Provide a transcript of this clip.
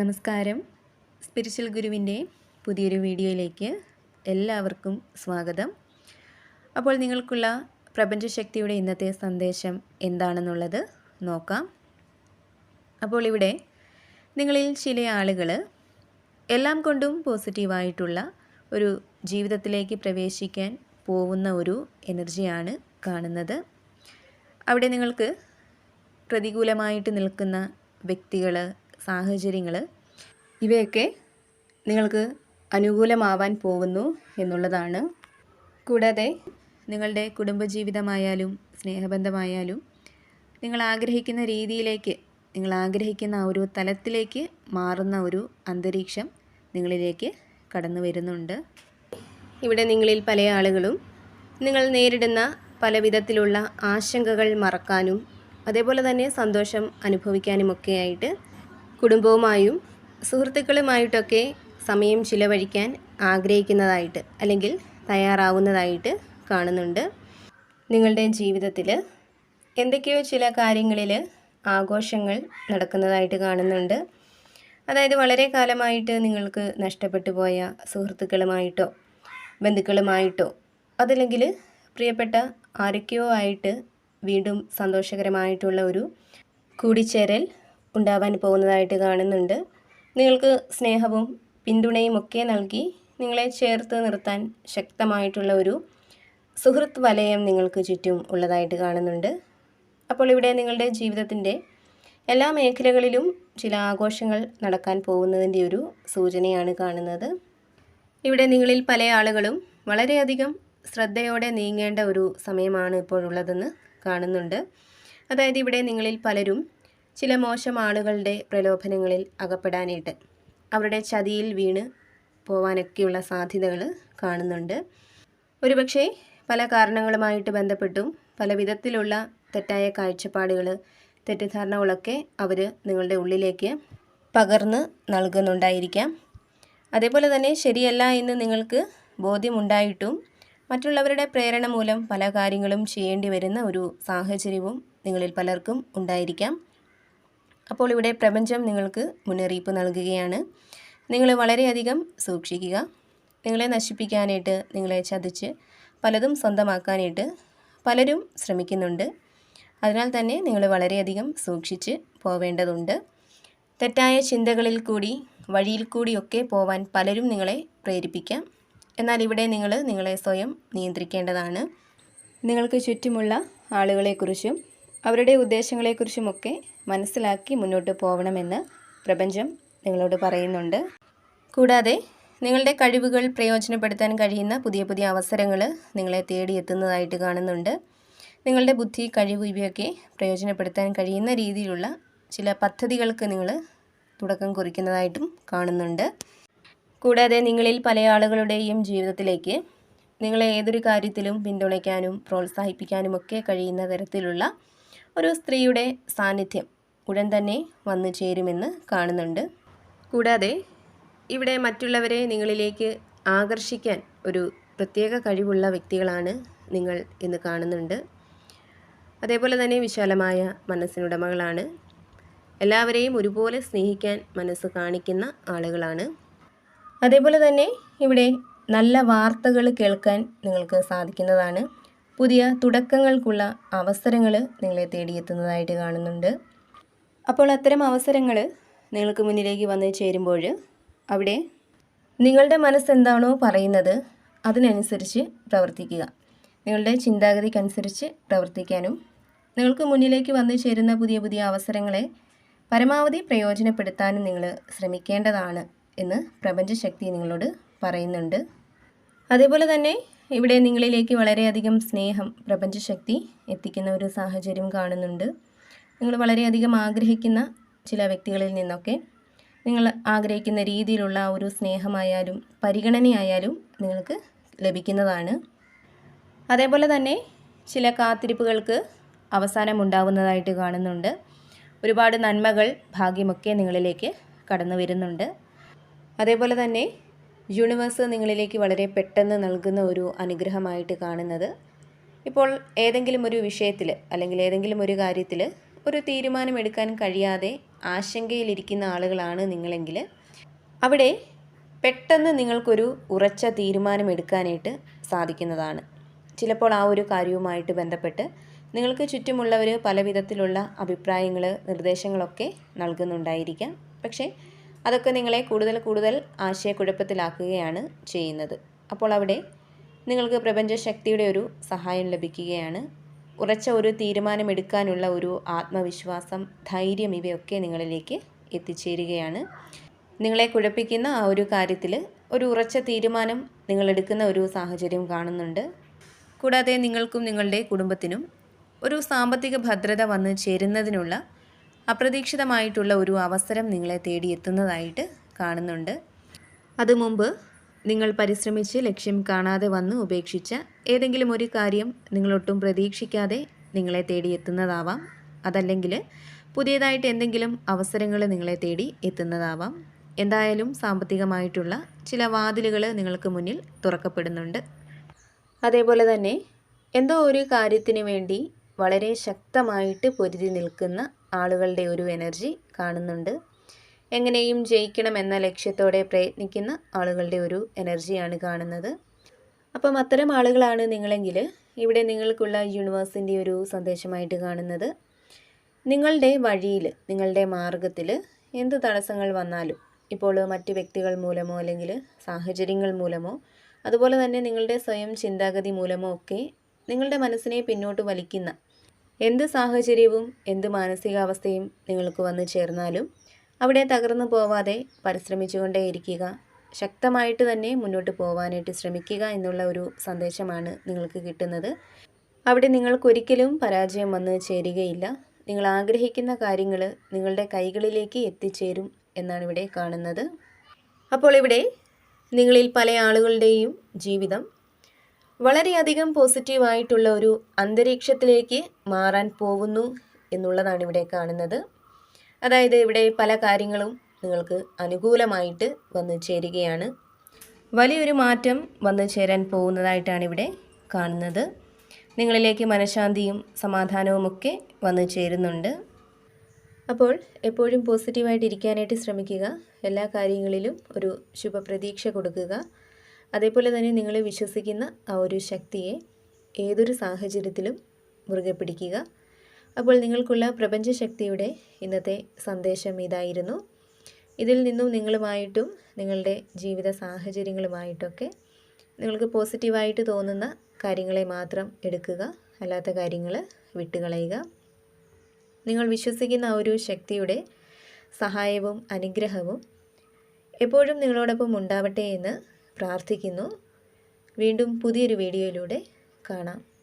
നമസ്കാരം. സ്പിരിച്വൽ ഗുരുവിന്റെ പുതിയൊരു വീഡിയോയിലേക്ക് എല്ലാവർക്കും സ്വാഗതം. അപ്പോൾ നിങ്ങൾക്കുള്ള പ്രപഞ്ചശക്തിയുടെ ഇന്നത്തെ സന്ദേശം എന്താണെന്നുള്ളത് നോക്കാം. അപ്പോൾ ഇവിടെ നിങ്ങളിൽ ചില ആളുകൾ എല്ലാം കൊണ്ടും പോസിറ്റീവായിട്ടുള്ള ഒരു ജീവിതത്തിലേക്ക് പ്രവേശിക്കാൻ പോകുന്ന ഒരു എനർജിയാണ് കാണുന്നത്. അവിടെ നിങ്ങൾക്ക് പ്രതികൂലമായിട്ട് നിൽക്കുന്ന വ്യക്തികൾ സാഹചര്യങ്ങൾ ഇവയൊക്കെ നിങ്ങൾക്ക് അനുകൂലമാവാൻ പോകുന്നു എന്നുള്ളതാണ്. കൂടാതെ നിങ്ങളുടെ കുടുംബജീവിതമായാലും സ്നേഹബന്ധമായാലും നിങ്ങൾ ആഗ്രഹിക്കുന്ന രീതിയിലേക്ക് നിങ്ങൾ ആഗ്രഹിക്കുന്ന ഒരു തലത്തിലേക്ക് മാറുന്ന ഒരു അന്തരീക്ഷം നിങ്ങളിലേക്ക് കടന്നു വരുന്നുണ്ട്. ഇവിടെ നിങ്ങളിൽ പല ആളുകളും നിങ്ങൾ നേരിടുന്ന പല വിധത്തിലുള്ള ആശങ്കകൾ മറക്കാനും അതേപോലെ തന്നെ സന്തോഷം അനുഭവിക്കാനുമൊക്കെയായിട്ട് കുടുംബവുമായും സുഹൃത്തുക്കളുമായിട്ടൊക്കെ സമയം ചിലവഴിക്കാൻ ആഗ്രഹിക്കുന്നതായിട്ട് അല്ലെങ്കിൽ തയ്യാറാവുന്നതായിട്ട് കാണുന്നുണ്ട്. നിങ്ങളുടെ ജീവിതത്തിൽ എന്തൊക്കെയോ ചില കാര്യങ്ങളിൽ ആഘോഷങ്ങൾ നടക്കുന്നതായിട്ട് കാണുന്നുണ്ട്. അതായത് വളരെ കാലമായിട്ട് നിങ്ങൾക്ക് നഷ്ടപ്പെട്ടു പോയ സുഹൃത്തുക്കളുമായിട്ടോ ബന്ധുക്കളുമായിട്ടോ അതല്ലെങ്കിൽ പ്രിയപ്പെട്ട ആരൊക്കെയോ ആയിട്ട് വീണ്ടും സന്തോഷകരമായിട്ടുള്ള ഒരു കൂടിച്ചേരൽ ഉണ്ടാവാൻ പോകുന്നതായിട്ട് കാണുന്നുണ്ട്. നിങ്ങൾക്ക് സ്നേഹവും പിന്തുണയും ഒക്കെ നൽകി നിങ്ങളെ ചേർത്ത് നിർത്താൻ ശക്തമായിട്ടുള്ള ഒരു സുഹൃത്ത് വലയം നിങ്ങൾക്ക് ചുറ്റും ഉള്ളതായിട്ട് കാണുന്നുണ്ട്. അപ്പോൾ ഇവിടെ നിങ്ങളുടെ ജീവിതത്തിന്റെ എല്ലാ മേഖലകളിലും ചില ആഘോഷങ്ങൾ നടക്കാൻ പോകുന്നതിന്റെ ഒരു സൂചനയാണ് കാണുന്നത്. ഇവിടെ നിങ്ങളിൽ പല ആളുകളും വളരെയധികം ശ്രദ്ധയോടെ നീങ്ങേണ്ട ഒരു സമയമാണ് ഇപ്പോഴുള്ളതെന്ന് കാണുന്നുണ്ട്. അതായത് ഇവിടെ നിങ്ങളിൽ പലരും ചില മോശം ആളുകളുടെ പ്രലോഭനങ്ങളിൽ അകപ്പെടാനായിട്ട് അവരുടെ ചതിയിൽ വീണ് പോവാനൊക്കെയുള്ള സാധ്യതകൾ കാണുന്നുണ്ട്. ഒരുപക്ഷെ പല കാരണങ്ങളുമായിട്ട് ബന്ധപ്പെട്ടും പല വിധത്തിലുള്ള തെറ്റായ കാഴ്ചപ്പാടുകൾ തെറ്റിദ്ധാരണകളൊക്കെ അവർ നിങ്ങളുടെ ഉള്ളിലേക്ക് പകർന്ന് നൽകുന്നുണ്ടായിരിക്കാം. അതേപോലെ തന്നെ ശരിയല്ല എന്ന് നിങ്ങൾക്ക് ബോധ്യമുണ്ടായിട്ടും മറ്റുള്ളവരുടെ പ്രേരണ മൂലം പല കാര്യങ്ങളും ചെയ്യേണ്ടി വരുന്ന ഒരു സാഹചര്യവും നിങ്ങളിൽ പലർക്കും ഉണ്ടായിരിക്കാം. അപ്പോൾ ഇവിടെ പ്രപഞ്ചം നിങ്ങൾക്ക് മുന്നറിയിപ്പ് നൽകുകയാണ്. നിങ്ങൾ വളരെയധികം സൂക്ഷിക്കുക. നിങ്ങളെ നശിപ്പിക്കാനായിട്ട് നിങ്ങളെ ചതിച്ച് പലതും സ്വന്തമാക്കാനായിട്ട് പലരും ശ്രമിക്കുന്നുണ്ട്. അതിനാൽ തന്നെ നിങ്ങൾ വളരെയധികം സൂക്ഷിച്ച് പോവേണ്ടതുണ്ട്. തെറ്റായ ചിന്തകളിൽ കൂടി വഴിയിൽ കൂടിയൊക്കെ പോവാൻ പലരും നിങ്ങളെ പ്രേരിപ്പിക്കാം. എന്നാൽ ഇവിടെ നിങ്ങൾ നിങ്ങളെ സ്വയം നിയന്ത്രിക്കേണ്ടതാണ്. നിങ്ങൾക്ക് ചുറ്റുമുള്ള ആളുകളെക്കുറിച്ചും അവരുടെ ഉദ്ദേശങ്ങളെക്കുറിച്ചുമൊക്കെ മനസ്സിലാക്കി മുന്നോട്ട് പോകണമെന്ന് പ്രപഞ്ചം നിങ്ങളോട് പറയുന്നുണ്ട്. കൂടാതെ നിങ്ങളുടെ കഴിവുകൾ പ്രയോജനപ്പെടുത്താൻ കഴിയുന്ന പുതിയ പുതിയ അവസരങ്ങൾ നിങ്ങളെ തേടിയെത്തുന്നതായിട്ട് കാണുന്നുണ്ട്. നിങ്ങളുടെ ബുദ്ധി കഴിവ് ഇവയൊക്കെ പ്രയോജനപ്പെടുത്താൻ കഴിയുന്ന രീതിയിലുള്ള ചില പദ്ധതികൾക്ക് നിങ്ങൾ തുടക്കം കുറിക്കുന്നതായിട്ടും കാണുന്നുണ്ട്. കൂടാതെ നിങ്ങളിൽ പല ആളുകളുടെയും ജീവിതത്തിലേക്ക് നിങ്ങളെ ഏതൊരു കാര്യത്തിലും പിന്തുണയ്ക്കാനും പ്രോത്സാഹിപ്പിക്കാനുമൊക്കെ കഴിയുന്ന തരത്തിലുള്ള ഒരു സ്ത്രീയുടെ സാന്നിധ്യം ഉടൻ തന്നെ വന്നു ചേരുമെന്ന് കാണുന്നുണ്ട്. കൂടാതെ ഇവിടെ മറ്റുള്ളവരെ നിങ്ങളിലേക്ക് ആകർഷിക്കാൻ ഒരു പ്രത്യേക കഴിവുള്ള വ്യക്തികളാണ് നിങ്ങൾ എന്ന് കാണുന്നുണ്ട്. അതേപോലെ തന്നെ വിശാലമായ മനസ്സിനുടമകളാണ്. എല്ലാവരെയും ഒരുപോലെ സ്നേഹിക്കാൻ മനസ്സ് കാണിക്കുന്ന ആളുകളാണ്. അതേപോലെ തന്നെ ഇവിടെ നല്ല വാർത്തകൾ കേൾക്കാൻ നിങ്ങൾക്ക് സാധിക്കുന്നതാണ്. പുതിയ തുടക്കങ്ങൾക്കുള്ള അവസരങ്ങൾ നിങ്ങളെ തേടിയെത്തുന്നതായിട്ട് കാണുന്നുണ്ട്. അപ്പോൾ അത്തരം അവസരങ്ങൾ നിങ്ങൾക്ക് മുന്നിലേക്ക് വന്ന് ചേരുമ്പോൾ അവിടെ നിങ്ങളുടെ മനസ്സെന്താണോ പറയുന്നത് അതിനനുസരിച്ച് പ്രവർത്തിക്കുക. നിങ്ങളുടെ ചിന്താഗതിക്കനുസരിച്ച് പ്രവർത്തിക്കാനും നിങ്ങൾക്ക് മുന്നിലേക്ക് വന്നു ചേരുന്ന പുതിയ പുതിയ അവസരങ്ങളെ പരമാവധി പ്രയോജനപ്പെടുത്താനും നിങ്ങൾ ശ്രമിക്കേണ്ടതാണ് എന്ന് പ്രപഞ്ചശക്തി നിങ്ങളോട് പറയുന്നുണ്ട്. അതേപോലെ തന്നെ ഇവിടെ നിങ്ങളിലേക്ക് വളരെയധികം സ്നേഹം പ്രപഞ്ചശക്തി എത്തിക്കുന്ന ഒരു സാഹചര്യം കാണുന്നുണ്ട്. നിങ്ങൾ വളരെയധികം ആഗ്രഹിക്കുന്ന ചില വ്യക്തികളിൽ നിന്നൊക്കെ നിങ്ങൾ ആഗ്രഹിക്കുന്ന രീതിയിലുള്ള ഒരു സ്നേഹമായാലും പരിഗണനയായാലും നിങ്ങൾക്ക് ലഭിക്കുന്നതാണ്. അതേപോലെ തന്നെ ചില കാത്തിരിപ്പുകൾക്ക് അവസാനമുണ്ടാവുന്നതായിട്ട് കാണുന്നുണ്ട്. ഒരുപാട് നന്മകൾ ഭാഗ്യമൊക്കെ നിങ്ങളിലേക്ക് കടന്നു വരുന്നുണ്ട് അതേപോലെ തന്നെ യൂണിവേഴ്സ് നിങ്ങളിലേക്ക് വളരെ പെട്ടെന്ന് നൽകുന്ന ഒരു അനുഗ്രഹമായിട്ട് കാണുന്നത്. ഇപ്പോൾ ഏതെങ്കിലും ഒരു വിഷയത്തിൽ അല്ലെങ്കിൽ ഏതെങ്കിലും ഒരു കാര്യത്തിൽ ഒരു തീരുമാനമെടുക്കാൻ കഴിയാതെ ആശങ്കയിലിരിക്കുന്ന ആളുകളാണ് നിങ്ങളെങ്കിൽ അവിടെ പെട്ടെന്ന് നിങ്ങൾക്കൊരു ഉറച്ച തീരുമാനമെടുക്കാനായിട്ട് സാധിക്കുന്നതാണ്. ചിലപ്പോൾ ആ ഒരു കാര്യവുമായിട്ട് ബന്ധപ്പെട്ട് നിങ്ങൾക്ക് ചുറ്റുമുള്ളവർ പല വിധത്തിലുള്ള അഭിപ്രായങ്ങൾ നിർദ്ദേശങ്ങളൊക്കെ നൽകുന്നുണ്ടായിരിക്കാം. പക്ഷേ അതൊക്കെ നിങ്ങളെ കൂടുതൽ കൂടുതൽ ആശയക്കുഴപ്പത്തിലാക്കുകയാണ് ചെയ്യുന്നത്. അപ്പോൾ അവിടെ നിങ്ങൾക്ക് പ്രപഞ്ചശക്തിയുടെ ഒരു സഹായം ലഭിക്കുകയാണ്. ഉറച്ച ഒരു തീരുമാനമെടുക്കാനുള്ള ഒരു ആത്മവിശ്വാസം ധൈര്യം ഇവയൊക്കെ നിങ്ങളിലേക്ക് എത്തിച്ചേരുകയാണ്. നിങ്ങളെ കുഴപ്പിക്കുന്ന ആ ഒരു കാര്യത്തിൽ ഒരു ഉറച്ച തീരുമാനം നിങ്ങളെടുക്കുന്ന ഒരു സാഹചര്യം കാണുന്നുണ്ട്. കൂടാതെ നിങ്ങൾക്കും നിങ്ങളുടെ കുടുംബത്തിനും ഒരു സാമ്പത്തിക ഭദ്രത വന്ന് ചേരുന്നതിനുള്ള അപ്രതീക്ഷിതമായിട്ടുള്ള ഒരു അവസരം നിങ്ങളെ തേടിയെത്തുന്നതായിട്ട് കാണുന്നുണ്ട്. അത് മുമ്പ് നിങ്ങൾ പരിശ്രമിച്ച് ലക്ഷ്യം കാണാതെ വന്ന് ഉപേക്ഷിച്ച ഏതെങ്കിലും ഒരു കാര്യം നിങ്ങളൊട്ടും പ്രതീക്ഷിക്കാതെ നിങ്ങളെ തേടിയെത്തുന്നതാവാം. അതല്ലെങ്കിൽ പുതിയതായിട്ട് എന്തെങ്കിലും അവസരങ്ങൾ നിങ്ങളെ തേടി എത്തുന്നതാവാം. എന്തായാലും സാമ്പത്തികമായിട്ടുള്ള ചില വാതിലുകൾ നിങ്ങൾക്ക് മുന്നിൽ തുറക്കപ്പെടുന്നുണ്ട്. അതേപോലെ തന്നെ എന്തോ ഒരു കാര്യത്തിന് വേണ്ടി വളരെ ശക്തമായിട്ട് പൊരുതി നിൽക്കുന്ന ആളുകളുടെ ഒരു എനർജി കാണുന്നുണ്ട്. എങ്ങനെയും ജയിക്കണം എന്ന ലക്ഷ്യത്തോടെ പ്രയത്നിക്കുന്ന ആളുകളുടെ ഒരു എനർജിയാണ് കാണുന്നത്. അപ്പം അത്തരം ആളുകളാണ് നിങ്ങളെങ്കിൽ ഇവിടെ നിങ്ങൾക്കുള്ള യൂണിവേഴ്സിന്റെ ഒരു സന്ദേശമായിട്ട് കാണുന്നത്. നിങ്ങളുടെ വഴിയിൽ നിങ്ങളുടെ മാർഗത്തിൽ എന്ത് തടസ്സങ്ങൾ വന്നാലും ഇപ്പോൾ മറ്റ് വ്യക്തികൾ മൂലമോ അല്ലെങ്കിൽ സാഹചര്യങ്ങൾ മൂലമോ അതുപോലെ തന്നെ നിങ്ങളുടെ സ്വയം ചിന്താഗതി മൂലമോ ഒക്കെ നിങ്ങളുടെ മനസ്സിനെ പിന്നോട്ട് വലിക്കുന്ന എന്ത് സാഹചര്യവും എന്ത് മാനസികാവസ്ഥയും നിങ്ങൾക്ക് വന്നു ചേർന്നാലും അവിടെ തകർന്നു പോവാതെ പരിശ്രമിച്ചുകൊണ്ടേയിരിക്കുക ശക്തമായിട്ട് തന്നെ മുന്നോട്ട് പോവാനായിട്ട് ശ്രമിക്കുക എന്നുള്ള ഒരു സന്ദേശമാണ് നിങ്ങൾക്ക് കിട്ടുന്നത്. അവിടെ നിങ്ങൾക്കൊരിക്കലും പരാജയം വന്ന് ചേരുകയില്ല. നിങ്ങൾ ആഗ്രഹിക്കുന്ന കാര്യങ്ങൾ നിങ്ങളുടെ കൈകളിലേക്ക് എത്തിച്ചേരും എന്നാണ് ഇവിടെ കാണുന്നത്. അപ്പോൾ ഇവിടെ നിങ്ങളിൽ പല ആളുകളുടെയും ജീവിതം വളരെയധികം പോസിറ്റീവായിട്ടുള്ള ഒരു അന്തരീക്ഷത്തിലേക്ക് മാറാൻ പോകുന്നു എന്നുള്ളതാണ് ഇവിടെ കാണുന്നത്. അതായത് ഇവിടെ പല കാര്യങ്ങളും നിങ്ങൾക്ക് അനുകൂലമായിട്ട് വന്നു ചേരുകയാണ്. വലിയൊരു മാറ്റം വന്നു ചേരാൻ പോകുന്നതായിട്ടാണ് ഇവിടെ കാണുന്നത്. നിങ്ങളിലേക്ക് മനഃശാന്തിയും സമാധാനവുമൊക്കെ വന്നു ചേരുന്നുണ്ട്. അപ്പോൾ എപ്പോഴും പോസിറ്റീവായിട്ട് ഇരിക്കാനായിട്ട് ശ്രമിക്കുക. എല്ലാ കാര്യങ്ങളിലും ഒരു ശുഭപ്രതീക്ഷ കൊടുക്കുക. അതേപോലെ തന്നെ നിങ്ങൾ വിശ്വസിക്കുന്ന ആ ഒരു ശക്തിയെ ഏതൊരു സാഹചര്യത്തിലും മുറുകെ പിടിക്കുക. അപ്പോൾ നിങ്ങൾക്കുള്ള പ്രപഞ്ചശക്തിയുടെ ഇന്നത്തെ സന്ദേശം ഇതായിരുന്നു. ഇതിൽ നിന്നും നിങ്ങളുമായിട്ടും നിങ്ങളുടെ ജീവിത സാഹചര്യങ്ങളുമായിട്ടൊക്കെ നിങ്ങൾക്ക് പോസിറ്റീവായിട്ട് തോന്നുന്ന കാര്യങ്ങളെ മാത്രം എടുക്കുക. അല്ലാത്ത കാര്യങ്ങൾ വിട്ടുകളയുക. നിങ്ങൾ വിശ്വസിക്കുന്ന ഒരു ശക്തിയുടെ സഹായവും അനുഗ്രഹവും എപ്പോഴും നിങ്ങളോടൊപ്പം ഉണ്ടാവട്ടെ എന്ന് പ്രാർത്ഥിക്കുന്നു. വീണ്ടും പുതിയൊരു വീഡിയോയിലൂടെ കാണാം.